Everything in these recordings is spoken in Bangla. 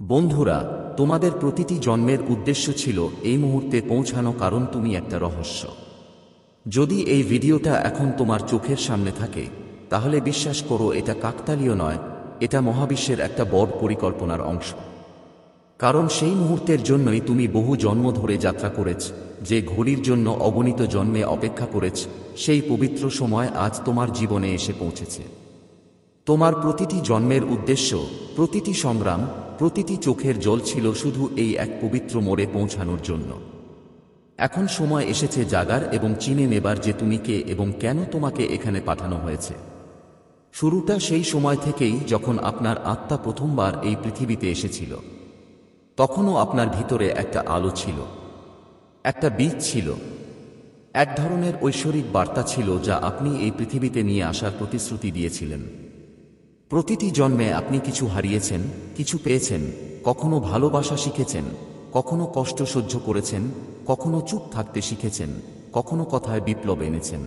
বন্ধুরা, তোমাদের প্রতিটি জন্মের উদ্দেশ্য ছিল এই মুহূর্তে পৌঁছানো, কারণ তুমি একটা রহস্য। যদি এই ভিডিওটা এখন তোমার চোখের সামনে থাকে, তাহলে বিশ্বাস করো এটা কাকতালীয় নয়, এটা মহাবিশ্বের একটা বড় পরিকল্পনার অংশ। কারণ সেই মুহূর্তের জন্যই তুমি বহু জন্ম ধরে যাত্রা করেছ, যে ঘড়ির জন্য অগণিত জন্মে অপেক্ষা করেছ, সেই পবিত্র সময় আজ তোমার জীবনে এসে পৌঁছেছে। তোমার প্রতিটি জন্মের উদ্দেশ্য, প্রতিটি সংগ্রাম, প্রতিটি চোখের জল ছিল শুধু এই এক পবিত্র মোড়ে পৌঁছানোর জন্য। এখন সময় এসেছে জাগার এবং চিনে নেবার যে তুমি কে এবং কেন তোমাকে এখানে পাঠানো হয়েছে। শুরুটা সেই সময় থেকেই যখন আপনার আত্মা প্রথমবার এই পৃথিবীতে এসেছিল। তখনও আপনার ভিতরে একটা আলো ছিল। একটা বীজ ছিল। এক ধরনের ঐশ্বরিক বার্তা ছিল যা আপনি এই পৃথিবীতে নিয়ে আসার প্রতিশ্রুতি দিয়েছিলেন। প্রতিটি জন্মে আপনি কিছু হারিয়েছেন, কিছু পেয়েছেন, কখনো ভালোবাসা শিখেছেন, কখনো কষ্ট সহ্য করেছেন, কখনো চুপ থাকতে শিখেছেন, কখনো কথায় বিপ্লব এনেছেন।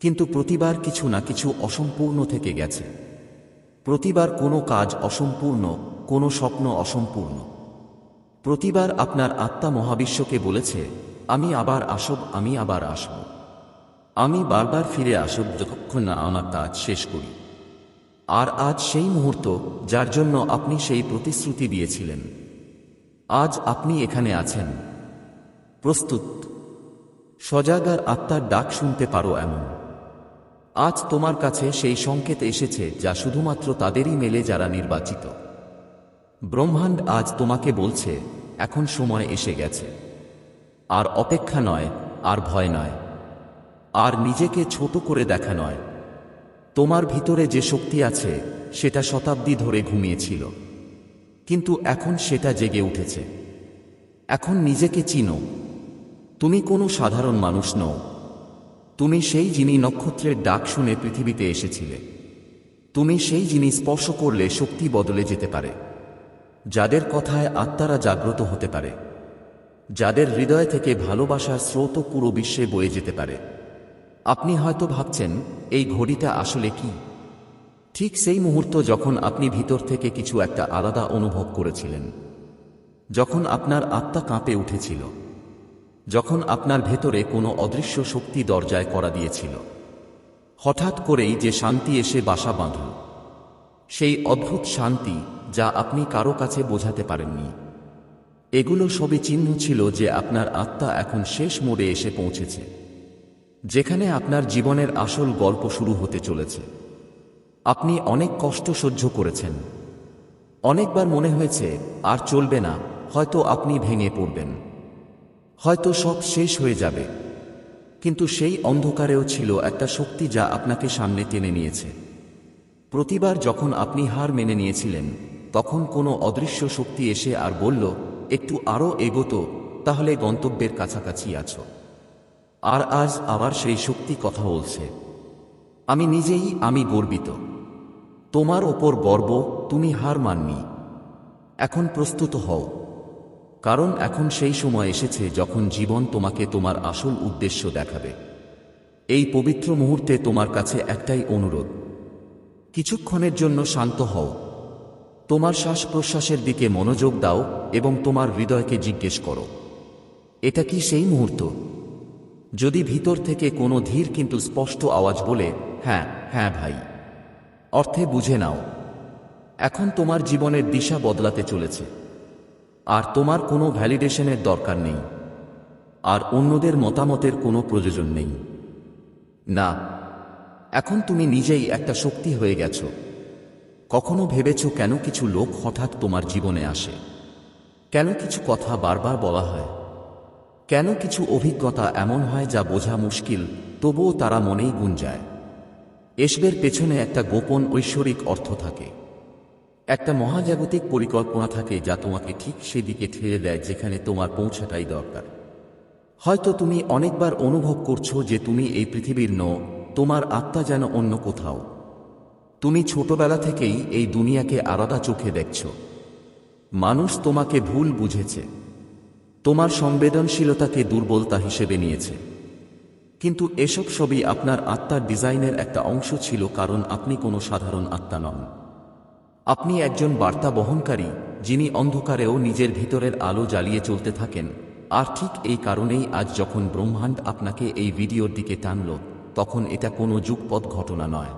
কিন্তু প্রতিবার কিছু না কিছু অসম্পূর্ণ থেকে গেছে। প্রতিবার কোনো কাজ অসম্পূর্ণ, কোনো স্বপ্ন অসম্পূর্ণ। প্রতিবার আপনার আত্মা মহাবিশ্বকে বলেছে, আমি আবার আসব, আমি আবার আসব। আমি বারবার ফিরে আসব যতক্ষণ না আমার কাজ শেষ করি। আর আজ সেই মুহূর্ত যার জন্য আপনি সেই প্রতিশ্রুতি দিয়েছিলেন। আজ আপনি এখানে আছেন। প্রস্তুত। সজাগার আত্মার ডাক শুনতে পারো এমন। আজ তোমার কাছে সেই সংকেত এসেছে যা শুধুমাত্র তাদেরই মেলে যারা নির্বাচিত। ব্রহ্মাণ্ড আজ তোমাকে বলছে, এখন সময় এসে গেছে। আর অপেক্ষা নয়, আর ভয় নয়। আর নিজেকে ছোট করে দেখা নয়। তোমার ভিতরে যে শক্তি আছে, সেটা শতাব্দী ধরে ঘুমিয়েছিল। কিন্তু এখন সেটা জেগে উঠেছে। এখন নিজেকে চিনো। তুমি কোনো সাধারণ মানুষ নও। তুমি সেই যিনি নক্ষত্রের ডাক শুনে পৃথিবীতে এসেছিলে। তুমি সেই যিনি স্পর্শ করলে শক্তি বদলে যেতে পারে। যাদের কথায় আত্মারা জাগ্রত হতে পারে। যাদের হৃদয় থেকে ভালোবাসার স্রোত পুরো বিশ্বে বয়ে যেতে পারে। আপনি হয়তো ভাবছেন, এই ঘড়িটা আসলে কি? ঠিক সেই মুহূর্ত যখন আপনি ভিতর থেকে কিছু একটা আলাদা অনুভব করেছিলেন। যখন আপনার আত্মা কাঁপে উঠেছিল। যখন আপনার ভেতরে কোনো অদৃশ্য শক্তি দরজায় করা দিয়েছিল। হঠাৎ করেই যে শান্তি এসে বাসা বাঁধল। সেই অদ্ভুত শান্তি যা আপনি কারও কাছে বোঝাতে পারেননি। এগুলো সবই চিহ্ন ছিল যে আপনার আত্মা এখন শেষ মোড়ে এসে পৌঁছেছে। যেখানে আপনার জীবনের আসল গল্প শুরু হতে চলেছে। আপনি অনেক কষ্ট সহ্য করেছেন। অনেকবার মনে হয়েছে, আর চলবে না, হয়তো আপনি ভেঙে পড়বেন। হয়তো সব শেষ হয়ে যাবে। কিন্তু সেই অন্ধকারেও ছিল একটা শক্তি যা আপনাকে সামনে টেনে নিয়েছে। প্রতিবার যখন আপনি হার মেনে নিয়েছিলেন, তখন কোনো অদৃশ্য শক্তি এসে আর বলল, একটু আরও এগোতো, তাহলে গন্তব্যের কাছাকাছি আছো। আর আজ আবার সেই শক্তি কথা বলছে। আমি নিজেই আমি গর্বিত। তোমার ওপর গর্ব, তুমি হার মাননি। এখন প্রস্তুত হও। কারণ এখন সেই সময় এসেছে যখন জীবন তোমাকে তোমার আসল উদ্দেশ্য দেখাবে। এই পবিত্র মুহূর্তে তোমার কাছে একটাই অনুরোধ। কিছুক্ষণের জন্য শান্ত হও। তোমার শ্বাস প্রশ্বাসের দিকে মনোযোগ দাও এবং তোমার হৃদয়কে জিজ্ঞেস করো, এটা কি সেই মুহূর্ত? যদি ভিতর থেকে কোনো ধীর কিন্তু স্পষ্ট আওয়াজ বলে হ্যাঁ হ্যাঁ ভাই। অর্থে বুঝে নাও, এখন তোমার জীবনের দিশা বদলাতে চলেছে। আর তোমার কোনো ভ্যালিডেশনের দরকার নেই। আর অন্যদের মতামতের কোনো প্রয়োজন নেই। না, এখন তুমি নিজেই একটা শক্তি হয়ে গেছো। কখনো ভেবেছ কেন কিছু লোক হঠাৎ তোমার জীবনে আসে? কেন কিছু কথা বারবার বলা হয়? কেন কিছু অভিজ্ঞতা এমন হয় যা বোঝা মুশকিল, তবুও তারা মনেই গুঞ্জায়। এসবের পেছনে একটা গোপন ঐশ্বরিক অর্থ থাকে। একটা মহাজাগতিক পরিকল্পনা থাকে যা তোমাকে ঠিক সেদিকে ঠেলে দেয় যেখানে তোমার পৌঁছাটাই দরকার। হয়তো তুমি অনেকবার অনুভব করছ যে তুমি এই পৃথিবীর নও, তোমার আত্মা যেন অন্য কোথাও। তুমি ছোটবেলা থেকেই এই দুনিয়াকে আলাদা চোখে দেখছ। মানুষ তোমাকে ভুল বুঝেছে। তোমার সংবেদনশীলতাকে দুর্বলতা হিসেবে নিয়েছে। কিন্তু এসব সবই আপনার আত্মার ডিজাইনের একটা অংশ ছিল, কারণ আপনি কোনো সাধারণ আত্মা নন। আপনি একজন বার্তা বহনকারী, যিনি অন্ধকারেও নিজের ভিতরের আলো জ্বালিয়ে চলতে থাকেন। আর ঠিক এই কারণেই আজ যখন ব্রহ্মাণ্ড আপনাকে এই ভিডিওর দিকে টানল, তখন এটা কোনো যুগপৎ ঘটনা নয়।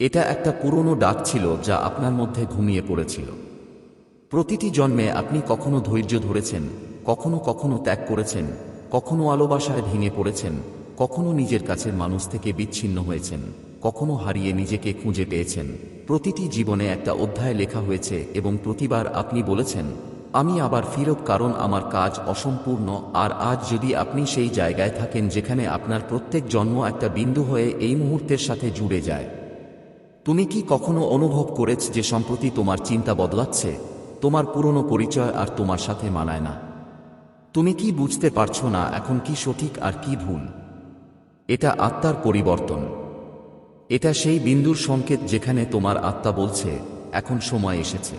এটা একটা পুরনো ডাক ছিল, যা আপনার মধ্যে ঘুমিয়ে পড়েছিল। প্রতিটি জন্মে আপনি কখনো ধৈর্য ধরেছেন কখনো কখনো ত্যাগ করেছেন, কখনো আলোবাসায় ভেঙে পড়েছেন, কখনো নিজের কাছের মানুষ থেকে বিচ্ছিন্ন হয়েছেন, কখনো হারিয়ে নিজেকে খুঁজে পেয়েছেন। প্রতিটি জীবনে একটা অধ্যায় লেখা হয়েছে এবং প্রতিবার আপনি বলেছেন, আমি আবার ফিরব কারণ আমার কাজ অসম্পূর্ণ, আর আজ যদি আপনি সেই জায়গায় থাকেন যেখানে আপনার প্রত্যেক জন্ম একটা বিন্দু হয়ে এই মুহূর্তের সাথে জুড়ে যায়। তুমি কি কখনো অনুভব করেছ যে সম্প্রতি তোমার চিন্তা বদলাচ্ছে? তোমার পুরনো পরিচয় আর তোমার সাথে মানায় না। তুমি কি বুঝতে পারছ না এখন কি সঠিক আর কি ভুল? এটা আত্মার পরিবর্তন। এটা সেই বিন্দুর সংকেত যেখানে তোমার আত্মা বলছে, এখন সময় এসেছে।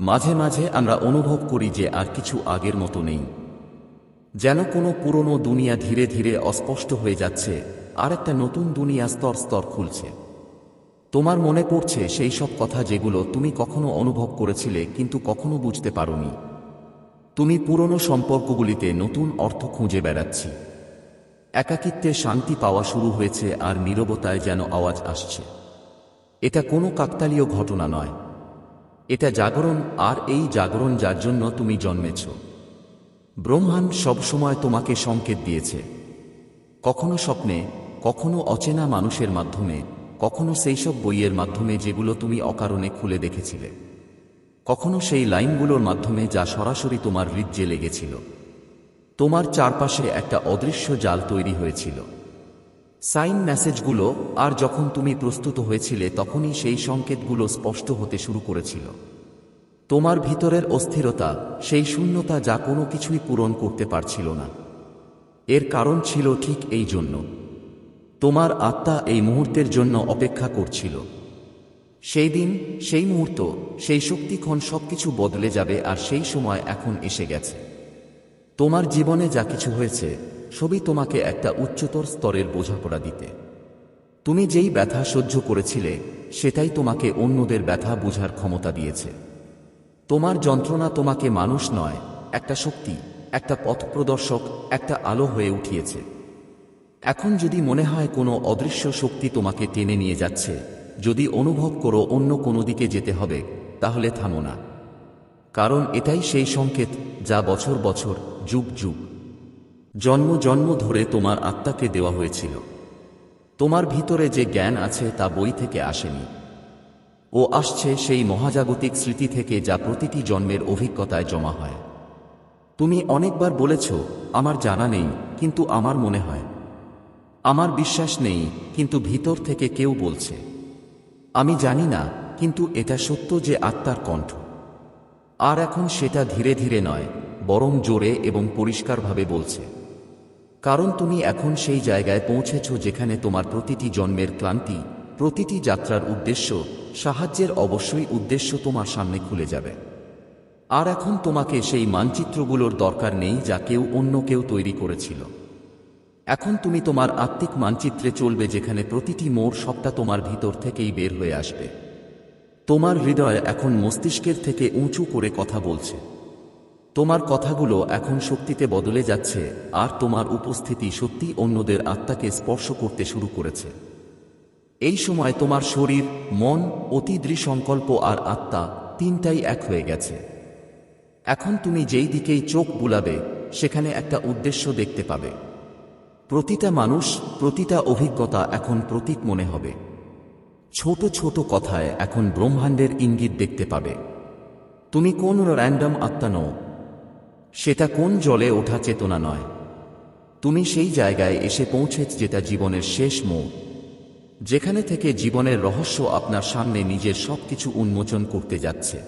মাঝে মাঝে আমরা অনুভব করি যে আর কিছু আগের মতো নেই। যেন কোনো পুরনো দুনিয়া ধীরে ধীরে অস্পষ্ট হয়ে যাচ্ছে, আর একটা নতুন দুনিয়া স্তর স্তর খুলছে। তোমার মনে পড়ছে সেই সব কথা যেগুলো তুমি কখনো অনুভব করেছিলে, কিন্তু কখনো বুঝতে পারোনি। তুমি পুরনো সম্পর্কগুলিতে নতুন অর্থ খুঁজে বেড়াচ্ছি। একাকিত্বে শান্তি পাওয়া শুরু হয়েছে আর নীরবতায় যেন আওয়াজ আসছে। এটা কোনো কাকতালীয় ঘটনা নয়। এটা জাগরণ, আর এই জাগরণ যার জন্য তুমি জন্মেছ। ব্রহ্মাণ্ড সবসময় তোমাকে সংকেত দিয়েছে। কখনো স্বপ্নে, কখনো অচেনা মানুষের মাধ্যমে, কখনো সেই সব বইয়ের মাধ্যমে যেগুলো তুমি অকারণে খুলে দেখেছিলে। কখনো সেই লাইনগুলোর মাধ্যমে যা সরাসরি তোমার হৃদ্যে লেগেছিল। তোমার চারপাশে একটা অদৃশ্য জাল তৈরি হয়েছিল। সাইন মেসেজগুলো, আর যখন তুমি প্রস্তুত হয়েছিলে, তখনই সেই সংকেতগুলো স্পষ্ট হতে শুরু করেছিল। তোমার ভিতরের অস্থিরতা, সেই শূন্যতা যা কোনো কিছুই পূরণ করতে পারছিল না। এর কারণ ছিল ঠিক এই জন্য। তোমার আত্মা এই মুহূর্তের জন্য অপেক্ষা করছিল। সেই দিন, সেই মুহূর্ত, সেই শক্তিক্ষণ সবকিছু বদলে যাবে আর সেই সময় এখন এসে গেছে। তোমার জীবনে যা কিছু হয়েছে, সবই তোমাকে একটা উচ্চতর স্তরের বোঝাপড়া দিতে। তুমি যেই ব্যথা সহ্য করেছিলে, সেটাই তোমাকে অন্যদের ব্যথা বোঝার ক্ষমতা দিয়েছে। তোমার যন্ত্রণা তোমাকে মানুষ নয়, একটা শক্তি, একটা পথ প্রদর্শক একটা আলো হয়ে উঠিয়েছে। এখন যদি মনে হয় কোনো অদৃশ্য শক্তি তোমাকে টেনে নিয়ে যাচ্ছে যদি অনুভব করো অন্য কোনো দিকে যেতে হবে, তাহলে থামো না। কারণ এটাই সেই সংকেত যা বছর বছর, যুগ যুগ। জন্ম জন্ম ধরে তোমার আত্মাকে দেওয়া হয়েছিল। তোমার ভিতরে যে জ্ঞান আছে তা বই থেকে আসেনি। ও আসছে সেই মহাজাগতিক স্মৃতি থেকে যা প্রতিটি জন্মের অভিজ্ঞতায় জমা হয়। তুমি অনেকবার বলেছ, আমার জানা নেই, কিন্তু আমার মনে হয়। আমার বিশ্বাস নেই, কিন্তু ভিতর থেকে কেউ বলছে। আমি জানি না, কিন্তু এটা সত্য যে আত্মার কণ্ঠ। আর এখন সেটা ধীরে ধীরে নয়, বরং জোরে এবং পরিষ্কারভাবে বলছে। কারণ তুমি এখন সেই জায়গায় পৌঁছেছ যেখানে তোমার প্রতিটি জন্মের ক্লান্তি, প্রতিটি যাত্রার উদ্দেশ্য, সাহায্যের অবশ্যই উদ্দেশ্য তোমার সামনে খুলে যাবে। আর এখন তোমাকে সেই মানচিত্রগুলোর দরকার নেই যা কেউ অন্য কেউ তৈরি করেছিল। এখন তুমি তোমার আত্মিক মানচিত্রে চলবে যেখানে প্রতিটি মোড় সবটা তোমার ভিতর থেকেই বের হয়ে আসবে। তোমার হৃদয় এখন মস্তিষ্কের থেকে উঁচু করে কথা বলছে। তোমার কথাগুলো এখন শক্তিতে বদলে যাচ্ছে, আর তোমার উপস্থিতি সত্যি অন্যদের আত্মাকে স্পর্শ করতে শুরু করেছে। এই সময় তোমার শরীর, মন, অতি দৃসংকল্প আর আত্মা তিনটাই এক হয়ে গেছে। এখন তুমি যেই দিকেই চোখ বুলাবে, সেখানে একটা উদ্দেশ্য দেখতে পাবে। প্রতিটা মানুষ, প্রতিটা অভিজ্ঞতা এখন প্রতীক মনে হবে। ছোট ছোট কথায় এখন ব্রহ্মাণ্ডের ইঙ্গিত দেখতে পাবে। তুমি কোন র্যান্ডম আত্মা নও। সেটা কোন জলে ওঠা চেতনা নয়। তুমি সেই জায়গায় এসে পৌঁছেছ যেটা জীবনের শেষ মোড়, যেখানে থেকে জীবনের রহস্য আপনার সামনে নিজের সবকিছু উন্মোচন করতে যাচ্ছে।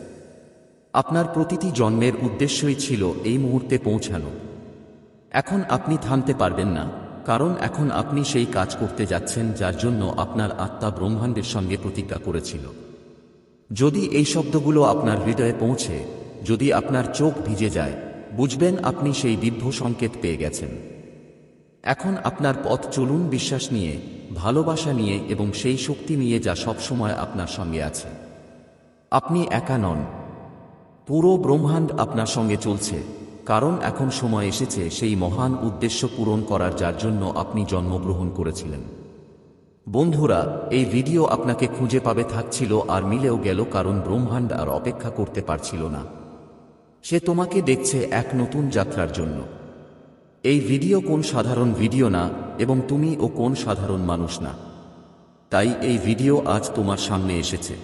আপনার প্রতিটি জন্মের উদ্দেশ্যই ছিল এই মুহূর্তে পৌঁছানো। এখন আপনি থামতে পারবেন না। কারণ এখন আপনি সেই কাজ করতে যাচ্ছেন যার জন্য আপনার আত্মা ব্রহ্মাণ্ডের সঙ্গে প্রতিজ্ঞা করেছিল। যদি এই শব্দগুলো আপনার হৃদয়ে পৌঁছে, যদি আপনার চোখ ভিজে যায়, বুঝবেন আপনি সেই দিব্য সংকেত পেয়ে গেছেন। এখন আপনার পথ চলুন বিশ্বাস নিয়ে, ভালোবাসা নিয়ে এবং সেই শক্তি নিয়ে যা সবসময় আপনার সঙ্গে আছে। আপনি একা নন। পুরো ব্রহ্মাণ্ড আপনার সঙ্গে চলছে। কারণ এখন সময় এসেছে সেই মহান উদ্দেশ্য পূরণ করার যার জন্য আপনি জন্মগ্রহণ করেছিলেন। বন্ধুরা, এই ভিডিও আপনাকে খুঁজে পাবে থাকছিল আর মিলেও গেল কারণ ব্রহ্মাণ্ড আর অপেক্ষা করতে পারছিল না। সে তোমাকে দেখছে এক নতুন যাত্রার জন্য। এই ভিডিও কোন সাধারণ ভিডিও না, এবং তুমি ও কোন সাধারণ মানুষ না। তাই এই ভিডিও আজ তোমার সামনে এসেছে।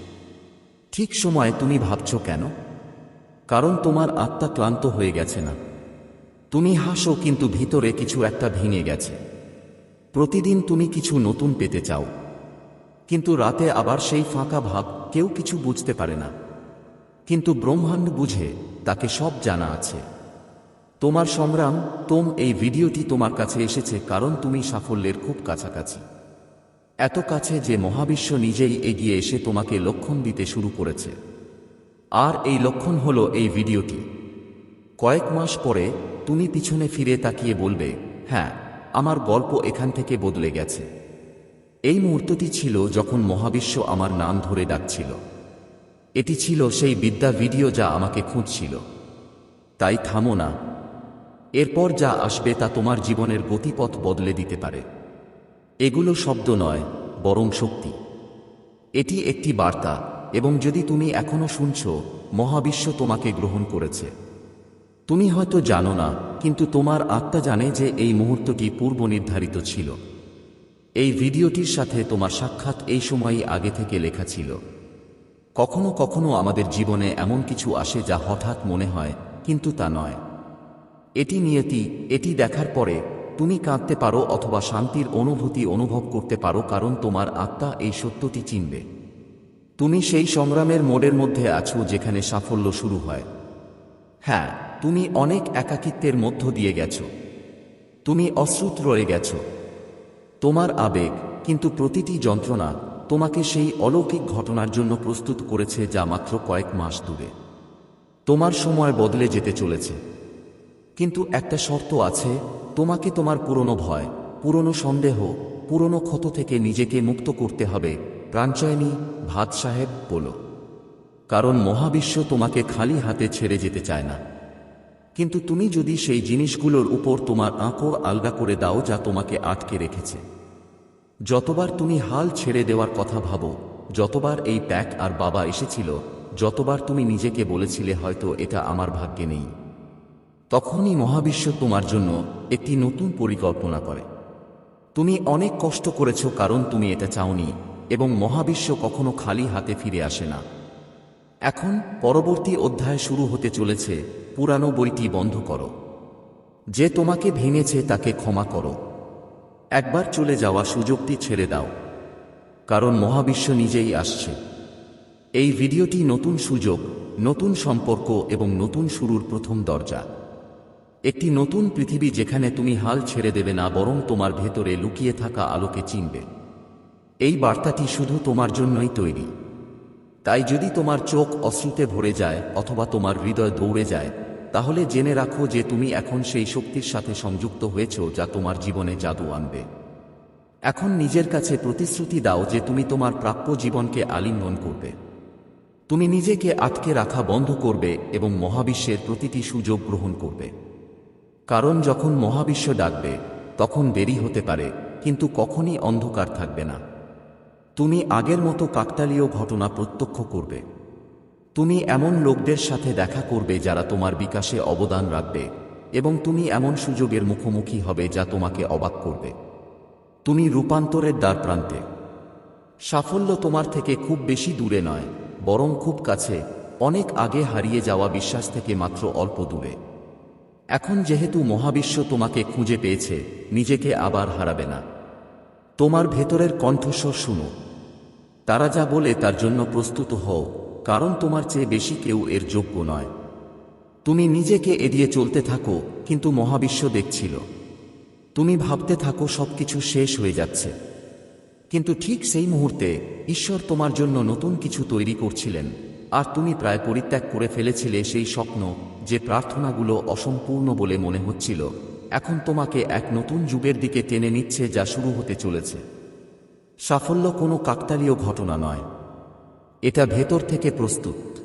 ঠিক সময়ে তুমি ভাবছ কেন? কারণ তোমার আত্মা ক্লান্ত হয়ে গেছে না। তুমি হাসো কিন্তু ভিতরে কিছু একটা ভেঙে গেছে। প্রতিদিন তুমি কিছু নতুন পেতে চাও। কিন্তু রাতে আবার সেই ফাঁকা ভাব কেউ কিছু বুঝতে পারে না। কিন্তু ব্রহ্মাণ্ড বুঝে তাকে সব জানা আছে। তোমার সংগ্রাম, তোম এই ভিডিওটি তোমার কাছে এসেছে কারণ তুমি সাফল্যের খুব কাছাকাছি। এত কাছে যে মহাবিশ্ব নিজেই এগিয়ে এসে তোমাকে লক্ষণ দিতে শুরু করেছে। আর এই লক্ষণ হলো এই ভিডিওটি। কয়েক মাস পরে তুমি পিছনে ফিরে তাকিয়ে বলবে হ্যাঁ আমার গল্প এখান থেকে বদলে গেছে। এই মুহূর্তটি ছিল যখন মহাবিশ্ব আমার নাম ধরে ডাকছিল। এটি ছিল সেই বিদ্যা ভিডিও যা আমাকে খুঁজছিল। তাই থামো না। এরপর যা আসবে তা তোমার জীবনের গতিপথ বদলে দিতে পারে। এগুলো শব্দ নয়, বরং শক্তি। এটি একটি বার্তা। এবং যদি তুমি এখনও শুনছ, মহাবিশ্ব তোমাকে গ্রহণ করেছে। তুমি হয়তো জানো না, কিন্তু তোমার আত্মা জানে যে এই মুহূর্তটি পূর্ব নির্ধারিত ছিল। এই ভিডিওটির সাথে তোমার সাক্ষাৎ এই সময়ই আগে থেকে লেখা ছিল। কখনো কখনো আমাদের জীবনে এমন কিছু আসে যা হঠাৎ মনে হয়, কিন্তু তা নয়। এটি নিয়তি, এটি দেখার পরে, তুমি কাঁদতে পারো অথবা শান্তির অনুভূতি অনুভব করতে পারো কারণ তোমার আত্মা এই সত্যটি চিনবে। তুমি সেই সংগ্রামের মোড়ের মধ্যে আছো যেখানে সাফল্য শুরু হয়। হ্যাঁ তুমি অনেক একাকিত্বের মধ্য দিয়ে গেছ। তুমি অশ্রুত রয়ে গেছ। তোমার আবেগ, কিন্তু প্রতিটি যন্ত্রণা তোমাকে সেই অলৌকিক ঘটনার জন্য প্রস্তুত করেছে যা মাত্র কয়েক মাস দূরে। তোমার সময় বদলে যেতে চলেছে। কিন্তু একটা শর্ত আছে, তোমাকে তোমার পুরনো ভয়, পুরনো সন্দেহ, পুরনো ক্ষত থেকে নিজেকে মুক্ত করতে হবে প্রাঞ্চয়নী ভাত সাহেব বলো কারণ মহাবিশ্ব তোমাকে খালি হাতে ছেড়ে যেতে চায় না। কিন্তু তুমি যদি সেই জিনিসগুলোর উপর তোমার আঁকড় আলগা করে দাও যা তোমাকে আটকে রেখেছে। যতবার তুমি হাল ছেড়ে দেওয়ার কথা ভাবো, যতবার এই প্যাক আর বাবা এসেছিল, যতবার তুমি নিজেকে বলেছিলে হয়তো এটা আমার ভাগ্যে নেই। তখনই মহাবিশ্ব তোমার জন্য একটি নতুন পরিকল্পনা করে। তুমি অনেক কষ্ট করেছ কারণ তুমি এটা চাওনি এবং মহাবিশ্ব কখনো খালি হাতে ফিরে আসে না। এখন পরবর্তী অধ্যায় শুরু হতে চলেছে, পুরানো বইটি বন্ধ করো। যে তোমাকে ভেঙেছে তাকে ক্ষমা করো। একবার চলে যাওয়া সুযোগটি ছেড়ে দাও। কারণ মহাবিশ্ব নিজেই আসছে। এই ভিডিওটি নতুন সুযোগ, নতুন সম্পর্ক এবং নতুন শুরুর প্রথম দরজা। একটি নতুন পৃথিবী যেখানে তুমি হাল ছেড়ে দেবে না, বরং তোমার ভেতরে লুকিয়ে থাকা আলোকে চিনবে। এই বার্তাটি শুধু তোমার জন্যই তৈরি। তাই যদি তোমার চোখ অশ্রুতে ভরে যায় অথবা তোমার হৃদয় দৌড়ে যায়, তাহলে জেনে রাখো যে তুমি এখন সেই শক্তির সাথে সংযুক্ত হয়েছ যা তোমার জীবনে জাদু আনবে। এখন নিজের কাছে প্রতিশ্রুতি দাও যে তুমি তোমার প্রাপ্য জীবনকে আলিঙ্গন করবে। তুমি নিজেকে আটকে রাখা বন্ধ করবে এবং মহাবিশ্বের প্রতিটি সুযোগ গ্রহণ করবে। কারণ যখন মহাবিশ্ব ডাকবে, তখন দেরি হতে পারে, কিন্তু কখনই অন্ধকার থাকবে না। তুমি আগের মতো কাকতালীয় ঘটনা প্রত্যক্ষ করবে। তুমি এমন লোকদের সাথে দেখা করবে যারা তোমার বিকাশে অবদান রাখবে এবং তুমি এমন সুযোগের মুখোমুখি হবে যা তোমাকে অবাক করবে। তুমি রূপান্তরের দ্বার প্রান্তে। সাফল্য তোমার থেকে খুব বেশি দূরে নয়, বরং খুব কাছে, অনেক আগে হারিয়ে যাওয়া বিশ্বাস থেকে মাত্র অল্প দূরে। এখন যেহেতু মহাবিশ্ব তোমাকে খুঁজে পেয়েছে, নিজেকে আবার হারাবে না। তোমার ভেতরের কণ্ঠস্বর শুনো। তারা যা বলে তার জন্য প্রস্তুত হও, কারণ তোমার চেয়ে বেশি কেউ এর যোগ্য নয়। তুমি নিজেকে এড়িয়ে চলতে থাকো, কিন্তু মহাবিশ্ব দেখছিল। তুমি ভাবতে থাকো সবকিছু শেষ হয়ে যাচ্ছে। কিন্তু ঠিক সেই মুহূর্তে ঈশ্বর তোমার জন্য নতুন কিছু তৈরি করছিলেন, আর তুমি প্রায় পরিত্যাগ করে ফেলেছিলে সেই স্বপ্ন যে প্রার্থনাগুলো অসম্পূর্ণ বলে মনে হচ্ছিল, এখন তোমাকে এক নতুন যুগের দিকে টেনে নিচ্ছে যা শুরু হতে চলেছে। সাফল্য কোনো কাকতালীয় ঘটনা নয়। এটা ভেতর থেকে প্রস্তুত।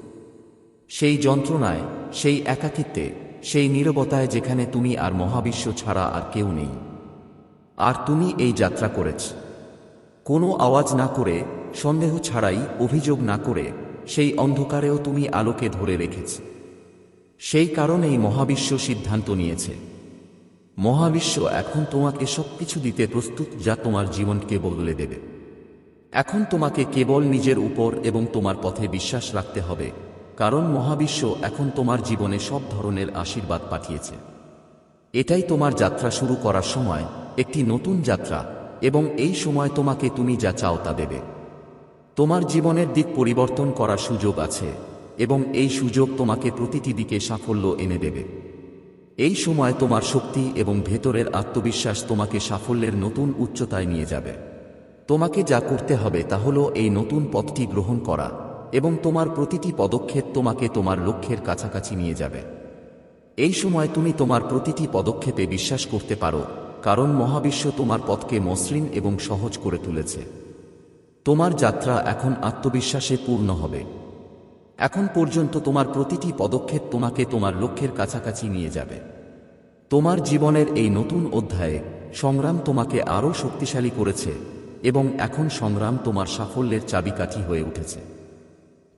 সেই যন্ত্রণায়, সেই একাকিত্বে, সেই নীরবতায় যেখানে তুমি আর মহাবিশ্ব ছাড়া আর কেউ নেই। আর তুমি এই যাত্রা করেছ। কোনো আওয়াজ না করে, সন্দেহ ছাড়াই, অভিযোগ না করে, সেই অন্ধকারেও তুমি আলোকে ধরে রেখেছ। সেই কারণেই মহাবিশ্ব সিদ্ধান্ত নিয়েছে। মহাবিশ্ব এখন তোমাকে সবকিছু দিতে প্রস্তুত যা তোমার জীবনকে বদলে দেবে। এখন তোমাকে কেবল নিজের উপর এবং তোমার পথে বিশ্বাস রাখতে হবে, কারণ মহাবিশ্ব এখন তোমার জীবনে সব ধরনের আশীর্বাদ পাঠিয়েছে। এটাই তোমার যাত্রা শুরু করার সময়, একটি নতুন যাত্রা, এবং এই সময় তোমাকে তুমি যা চাও তা দেবে। তোমার জীবনের দিক পরিবর্তন করার সুযোগ আছে, এবং এই সুযোগ তোমাকে প্রতিটি দিকে সাফল্য এনে দেবে। এই সময় তোমার শক্তি এবং ভেতরের আত্মবিশ্বাস তোমাকে সাফল্যের নতুন উচ্চতায় নিয়ে যাবে। তোমাকে যা করতে হবে তা হলো এই নতুন পথটি গ্রহণ করা এবং তোমার প্রতিটি পদক্ষেপ তোমাকে তোমার লক্ষ্যের কাছাকাছি নিয়ে যাবে। এই সময় তুমি তোমার প্রতিটি পদক্ষেপে বিশ্বাস করতে পারো, কারণ মহাবিশ্ব তোমার পথকে মসৃণ এবং সহজ করে তুলেছে। তোমার যাত্রা এখন আত্মবিশ্বাসে পূর্ণ হবে। এখন পর্যন্ত তোমার প্রতিটি পদক্ষেপ তোমাকে তোমার লক্ষ্যের কাছাকাছি নিয়ে যাবে। তোমার জীবনের এই নতুন অধ্যায়ে সংগ্রাম তোমাকে আরও শক্তিশালী করেছে এবং এখন সংগ্রাম তোমার সাফল্যের চাবিকাঠি হয়ে উঠেছে।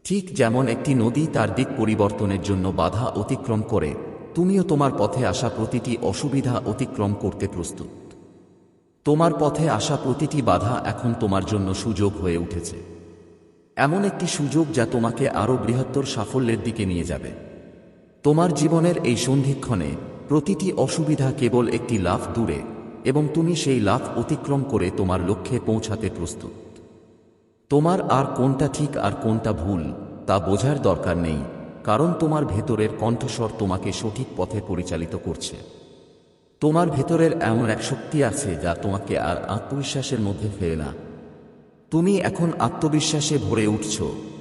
ঠিক যেমন একটি নদী তার দিক পরিবর্তনের জন্য বাধা অতিক্রম করে, তুমিও তোমার পথে আসা প্রতিটি অসুবিধা অতিক্রম করতে প্রস্তুত। তোমার পথে আসা প্রতিটি বাধা এখন তোমার জন্য সুযোগ হয়ে উঠেছে। এমন একটি সুযোগ যা তোমাকে আরও বৃহত্তর সাফল্যের দিকে নিয়ে যাবে। তোমার জীবনের এই সন্ধিক্ষণে প্রতিটি অসুবিধা কেবল একটি লাফ দূরে এবং তুমি সেই লাফ অতিক্রম করে তোমার লক্ষ্যে পৌঁছাতে প্রস্তুত। তোমার আর কোনটা ঠিক আর কোনটা ভুল তা বোঝার দরকার নেই, কারণ তোমার ভেতরের কণ্ঠস্বর তোমাকে সঠিক পথে পরিচালিত করছে। তোমার ভেতরের এমন এক শক্তি আছে যা তোমাকে আর আত্মবিশ্বাসের মধ্যে ফেলে না। তুমি এখন আত্মবিশ্বাসে ভরে উঠছ,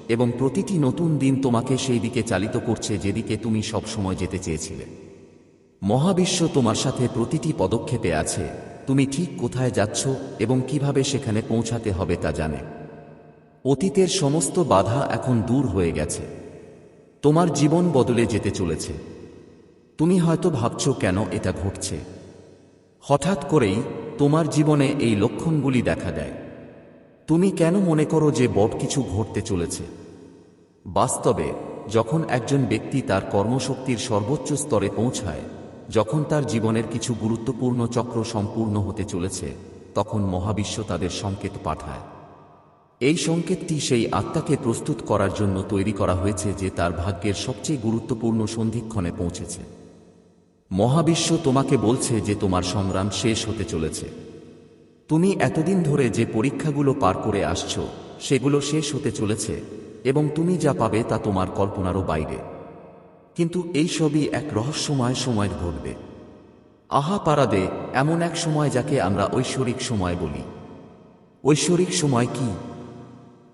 এবং প্রতিটি নতুন দিন তোমাকে সেই দিকে চালিত করছে যেদিকে তুমি সবসময় যেতে চেয়েছিলে। মহাবিশ্ব তোমার সাথে প্রতিটি পদক্ষেপে আছে, তুমি ঠিক কোথায় যাচ্ছ এবং কীভাবে সেখানে পৌঁছাতে হবে তা জানে। অতীতের সমস্ত বাধা এখন দূর হয়ে গেছে। তোমার জীবন বদলে যেতে চলেছে। তুমি হয়তো ভাবছ, কেন এটা ঘটছে? হঠাৎ করেই তোমার জীবনে এই লক্ষণগুলি দেখা দেয়। তুমি কেন মনে করো যে বট কিছু ঘটতে চলেছে? বাস্তবে, যখন একজন ব্যক্তি তার কর্মশক্তির সর্বোচ্চ স্তরে পৌঁছায়, যখন তার জীবনের কিছু গুরুত্বপূর্ণ চক্র সম্পূর্ণ হতে চলেছে, তখন মহাবিশ্ব তাদের সংকেত পাঠায়। এই সংকেতটি সেই আত্মাকে প্রস্তুত করার জন্য তৈরি করা হয়েছে যে তার ভাগ্যের সবচেয়ে গুরুত্বপূর্ণ সন্ধিক্ষণে পৌঁছেছে। মহাবিশ্ব তোমাকে বলছে যে তোমার সংগ্রাম শেষ হতে চলেছে। তুমি এতদিন ধরে যে পরীক্ষাগুলো পার করে আসছ, সেগুলো শেষ হতে চলেছে, এবং তুমি যা পাবে তা তোমার কল্পনারও বাইরে। কিন্তু এই সবই এক রহস্যময় সময় ঘটবে। আহা পারাদে, এমন এক সময় যাকে আমরা ঐশ্বরিক সময় বলি। ঐশ্বরিক সময় কি?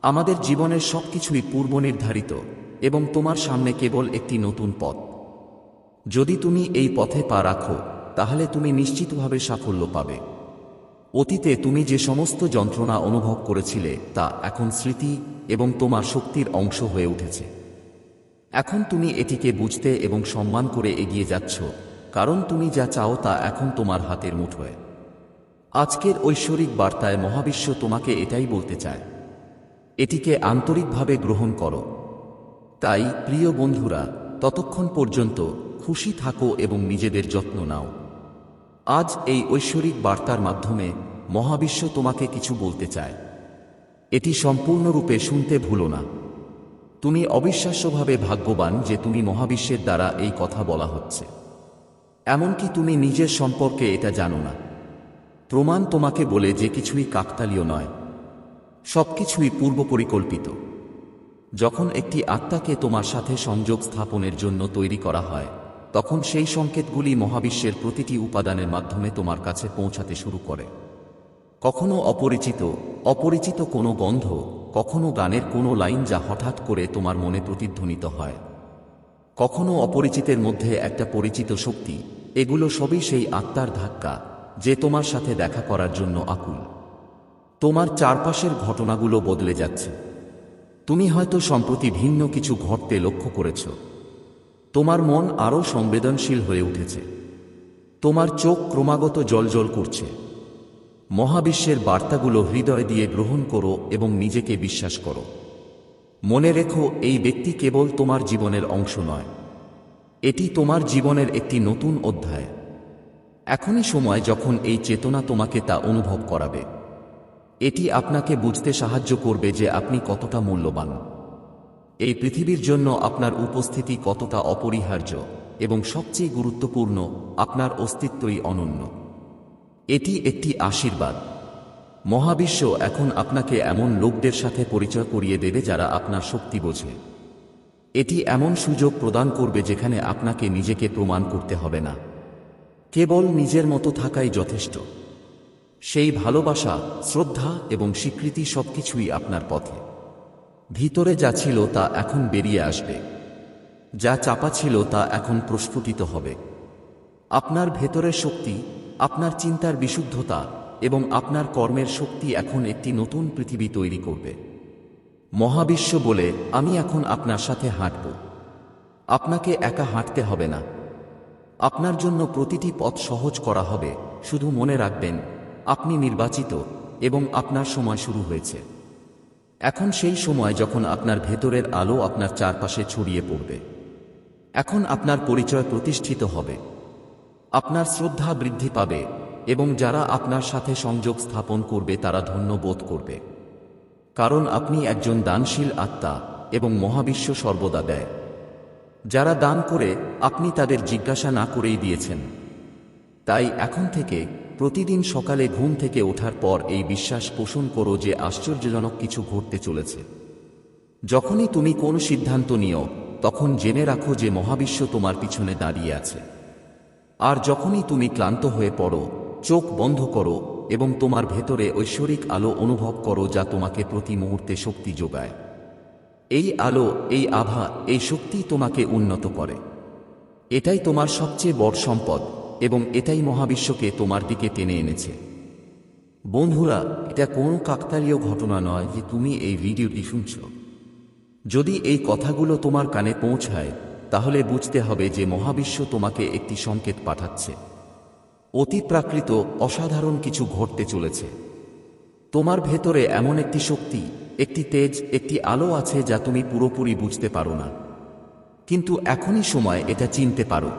আমাদের জীবনের সবকিছুই পূর্বনির্ধারিত, এবং তোমার সামনে কেবল একটি নতুন পথ। যদি তুমি এই পথে পা রাখো, তাহলে তুমি নিশ্চিতভাবে সাফল্য পাবে। অতীতে তুমি যে সমস্ত যন্ত্রণা অনুভব করেছিলে, তা এখন স্মৃতি এবং তোমার শক্তির অংশ হয়ে উঠেছে। এখন তুমি এটিকে বুঝতে এবং সম্মান করে এগিয়ে যাচ্ছ, কারণ তুমি যা চাও তা এখন তোমার হাতের মুঠোয়। আজকের ঐশ্বরিক বার্তায় মহাবিশ্ব তোমাকে এটাই বলতে চায়। এটিকে আন্তরিকভাবে গ্রহণ করো। তাই, প্রিয় বন্ধুরা, ততক্ষণ পর্যন্ত খুশি থাকো এবং নিজেদের যত্ন নাও। আজ এই ঐশ্বরিক বার্তার মাধ্যমে মহাবিশ্ব তোমাকে কিছু বলতে চায়। এটি সম্পূর্ণরূপে শুনতে ভুলো না। তুমি অবিশ্বাস্যভাবে ভাগ্যবান যে তুমি মহাবিশ্বের দ্বারা এই কথা বলা হচ্ছে। এমনকি তুমি নিজের সম্পর্কে এটা জানো না। প্রমাণ তোমাকে বলে যে কিছুই কাকতালীয় নয়। সবকিছুই পূর্ব পরিকল্পিত যখন একটি আত্মাকে তোমার সাথে সংযোগ স্থাপনের জন্য তৈরি করা হয় তখন সেই সংকেতগুলি মহাবিশ্বের প্রতিটি উপাদানের মাধ্যমে তোমার কাছে পৌঁছাতে শুরু করে। কখনো অপরিচিত অপরিচিত কোনো গন্ধ, কখনো গানের কোনো লাইন যা হঠাৎ করে তোমার মনে প্রতিধ্বনিত হয়। কখনো অপরিচিতের মধ্যে একটা পরিচিত শক্তি, এগুলো সবই সেই আত্মার ধাক্কা, যে তোমার সাথে দেখা করার জন্য আকুল। তোমার চারপাশের ঘটনাগুলো বদলে যাচ্ছে। তুমি হয়তো সম্প্রতি ভিন্ন কিছু ঘটতে লক্ষ্য করেছ। তোমার মন আরও সংবেদনশীল হয়ে উঠেছে। তোমার চোখ ক্রমাগত জলজল করছে। মহাবিশ্বের বার্তাগুলো হৃদয় দিয়ে গ্রহণ করো এবং নিজেকে বিশ্বাস করো। মনে রেখো, এই ব্যক্তি কেবল তোমার জীবনের অংশ নয়। এটি তোমার জীবনের একটি নতুন অধ্যায়। এখনই সময় যখন এই চেতনা তোমাকে তা অনুভব করাবে। এটি আপনাকে বুঝতে সাহায্য করবে যে আপনি কতটা মূল্যবান। এই পৃথিবীর জন্য আপনার উপস্থিতি কতটা অপরিহার্য এবং সবচেয়ে গুরুত্বপূর্ণ, আপনার অস্তিত্বই অনন্য। এটি একটি আশীর্বাদ। মহাবিশ্ব এখন আপনাকে এমন লোকদের সাথে পরিচয় করিয়ে দেবে যারা আপনার শক্তি বোঝে। এটি এমন সুযোগ প্রদান করবে যেখানে আপনাকে নিজেকে প্রমাণ করতে হবে না। কেবল নিজের মতো থাকাই যথেষ্ট। সেই ভালোবাসা, শ্রদ্ধা এবং স্বীকৃতি সবকিছুই আপনার পথে। ভিতরে যা ছিল তা এখন বেরিয়ে আসবে। যা চাপা ছিল তা এখন প্রস্ফুটিত হবে। আপনার ভেতরের শক্তি, আপনার চিন্তার বিশুদ্ধতা এবং আপনার কর্মের শক্তি এখন একটি নতুন পৃথিবী তৈরি করবে। মহাবিশ্ব বলে, আমি এখন আপনার সাথে হাঁটব। আপনাকে একা হাঁটতে হবে না। আপনার জন্য প্রতিটি পথ সহজ করা হবে। শুধু মনে রাখবেন, আপনি নির্বাচিত এবং আপনার সময় শুরু হয়েছে। এখন সেই সময় যখন আপনার ভেতরের আলো আপনার চারপাশে ছড়িয়ে পড়বে। এখন আপনার পরিচয় প্রতিষ্ঠিত হবে। আপনার শ্রদ্ধা বৃদ্ধি পাবে এবং যারা আপনার সাথে সংযোগ স্থাপন করবে তারা ধন্য বোধ করবে। কারণ আপনি একজন দানশীল আত্মা এবং মহাবিশ্ব সর্বদা দেয় যারা দান করে, আপনি তাদের জিজ্ঞাসা না করেই দিয়েছেন। তাই এখন থেকে প্রতিদিন সকালে ঘুম থেকে ওঠার পর এই বিশ্বাস পোষণ করো যে আশ্চর্যজনক কিছু ঘটতে চলেছে। যখনই তুমি কোন সিদ্ধান্ত নিও, তখন জেনে রাখো যে মহাবিশ্ব তোমার পিছনে দাঁড়িয়ে আছে। আর যখনই তুমি ক্লান্ত হয়ে পড়ো, চোখ বন্ধ করো এবং তোমার ভেতরে ঐশ্বরিক আলো অনুভব করো যা তোমাকে প্রতি মুহূর্তে শক্তি যোগায়। এই আলো, এই আভা, এই শক্তি তোমাকে উন্নত করে। এটাই তোমার সবচেয়ে বড় সম্পদ। এবং এটাই মহাবিশ্বকে তোমার দিকে টেনে এনেছে। বন্ধুরা, এটা কোনো কাকতালীয় ঘটনা নয় যে তুমি এই ভিডিওটি শুনছ। যদি এই কথাগুলো তোমার কানে পৌঁছায়, তাহলে বুঝতে হবে যে মহাবিশ্ব তোমাকে একটি সংকেত পাঠাচ্ছে। অতিপ্রাকৃত, অসাধারণ কিছু ঘটতে চলেছে। তোমার ভেতরে এমন একটি শক্তি, একটি তেজ, একটি আলো আছে যা তুমি পুরোপুরি বুঝতে পারো না। কিন্তু এখনই সময় এটা চিনতে পারো।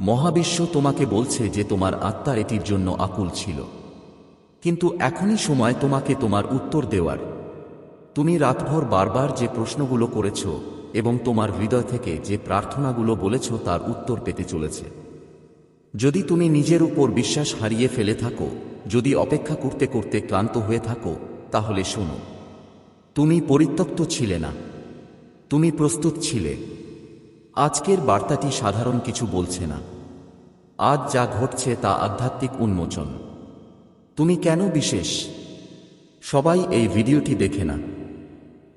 মহাবিশ্ব তোমাকে বলছে যে তোমার আত্মা এটির জন্য আকুল ছিল। কিন্তু এখনই সময় তোমাকে তোমার উত্তর দেওয়ার। তুমি রাতভর বারবার যে প্রশ্নগুলো করেছ এবং তোমার হৃদয় থেকে যে প্রার্থনাগুলো বলেছ তার উত্তর পেতে চলেছে। যদি তুমি নিজের উপর বিশ্বাস হারিয়ে ফেলে থাকো, যদি অপেক্ষা করতে করতে ক্লান্ত হয়ে থাকো, তাহলে শোনো, তুমি পরিত্যক্ত ছিলে না। তুমি প্রস্তুত ছিলে। আজকের বার্তাটি সাধারণ কিছু বলছে না। আজ যা ঘটছে তা আধ্যাত্মিক উন্মোচন। তুমি কেন বিশেষ? সবাই এই ভিডিওটি দেখে না।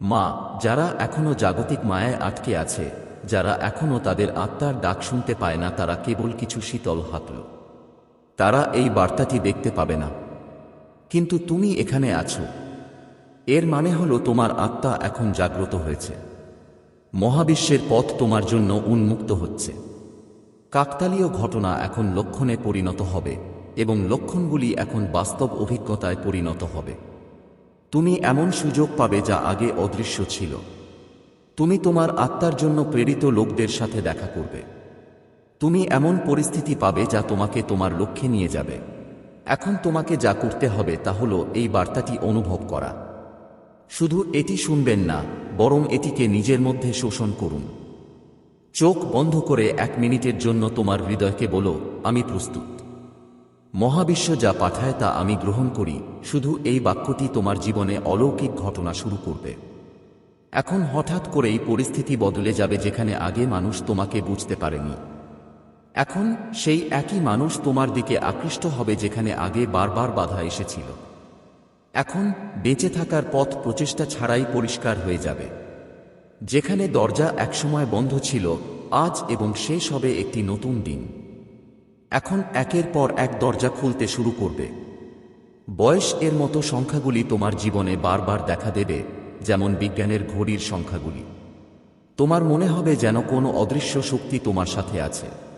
মা, যারা এখনও জাগতিক মায়ায় আটকে আছে, যারা এখনও তাদের আত্মার ডাক শুনতে পায় না, তারা কেবল কিছু শীতল হাতল। তারা এই বার্তাটি দেখতে পাবে না। কিন্তু তুমি এখানে আছো। এর মানে হলো তোমার আত্মা এখন জাগ্রত হয়েছে। মহাবিশ্বের পথ তোমার জন্য উন্মুক্ত হচ্ছে। কাকতালীয় ঘটনা এখন লক্ষণে পরিণত হবে এবং লক্ষণগুলি এখন বাস্তব অভিজ্ঞতায় পরিণত হবে। তুমি এমন সুযোগ পাবে যা আগে অদৃশ্য ছিল। তুমি তোমার আত্মার জন্য প্রেরিত লোকদের সাথে দেখা করবে। তুমি এমন পরিস্থিতি পাবে যা তোমাকে তোমার লক্ষ্যে নিয়ে যাবে। এখন তোমাকে যা করতে হবে তা হল এই বার্তাটি অনুভব করা। শুধু এটি শুনবেন না, বরং এটিকে নিজের মধ্যে শোষণ করুন। চোখ বন্ধ করে এক মিনিটের জন্য তোমার হৃদয়কে বলো, আমি প্রস্তুত। মহাবিশ্ব যা পাঠায় তা আমি গ্রহণ করি, শুধু এই বাক্যটি তোমার জীবনে অলৌকিক ঘটনা শুরু করবে। এখন হঠাৎ করেই পরিস্থিতি বদলে যাবে যেখানে আগে মানুষ তোমাকে বুঝতে পারেনি। এখন সেই একই মানুষ তোমার দিকে আকৃষ্ট হবে যেখানে আগে বারবার বাধা এসেছিল। এখন বেঁচে থাকার পথ প্রচেষ্টা ছাড়াই পরিষ্কার হয়ে যাবে। যেখানে দরজা একসময় বন্ধ ছিল, আজ এবং শেষ হবে একটি নতুন দিন। এখন একের পর এক দরজা খুলতে শুরু করবে। বয়স এর মতো সংখ্যাগুলি তোমার জীবনে বারবার দেখা দেবে, যেমন বিজ্ঞানের ঘড়ির সংখ্যাগুলি। তোমার মনে হবে যেন কোনো অদৃশ্য শক্তি তোমার সাথে আছে।